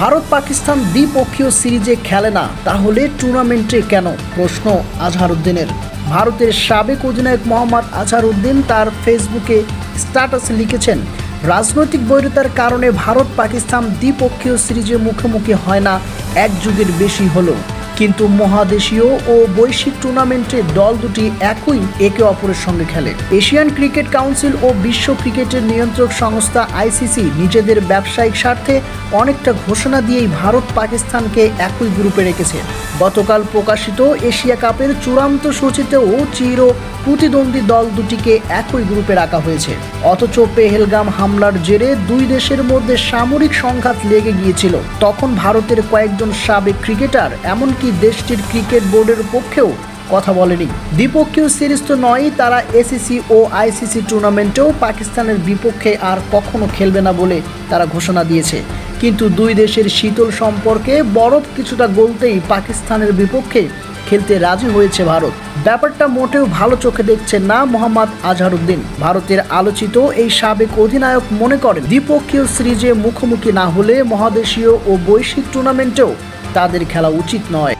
ভারত পাকিস্তান দ্বিপক্ষীয় সিরিজে খেলে না, তাহলে টুর্নামেন্টে কেন? প্রশ্ন আজহারউদ্দিনের। ভারতের সাবেক অধিনায়ক মোহাম্মদ আজহারউদ্দিন তার ফেসবুকে স্ট্যাটাস লিখেছেন, রাজনৈতিক বৈরতার কারণে ভারত পাকিস্তান দ্বিপক্ষীয় সিরিজে মুখোমুখি হয় না, এক যুগের বেশি হলো। কিন্তু মহাদেশীয় ও বৈশ্বিক টুর্নামেন্টে দল দুটি একই একে অপরের সঙ্গে খেলে। এশিয়ান ক্রিকেট কাউন্সিল ও বিশ্ব ক্রিকেটের নিয়ন্ত্রক সংস্থা আইসিসি নিজেদের ব্যবসায়িক স্বার্থে অনেকটা ঘোষণা দিয়েই ভারত পাকিস্তানকে একই গ্রুপে রেখেছে। গতকাল প্রকাশিত এশিয়া কাপের চূড়ান্ত সূচিতেও চির প্রতিদ্বন্দ্বী দল দুটিকে একই গ্রুপে রাখা হয়েছে। অথচ পেহেলগাম হামলার জেরে দুই দেশের মধ্যে সামরিক সংঘাত লেগে গিয়েছিল। তখন ভারতের কয়েকজন সাবেক ক্রিকেটার, এমনকি দেশটির ক্রিকেট বোর্ডের পক্ষেও কথা বলেনি। দ্বিপক্ষীয় সিরিজ তো নয় তারা এসিসি ও আইসিসি টুর্নামেন্টেও পাকিস্তানের বিপক্ষে আর কখনো খেলবে না বলে তারা ঘোষণা দিয়েছে। কিন্তু দুই দেশের শীতল সম্পর্কে বরফ কিছুটা গলতেই পাকিস্তানের বিপক্ষে খেলতে রাজি হয়েছে ভারত। ব্যাপারটা মোটেও ভালো চোখে দেখছেন না মোহাম্মদ আজহারউদ্দিন। ভারতের আলোচিত এই সাবেক অধিনায়ক মনে করেন, দ্বিপক্ষীয় সিরিজে মুখোমুখি না হলে মহাদেশীয় ও বৈশ্বিক টুর্নামেন্টেও তাদের খেলা উচিত নয়।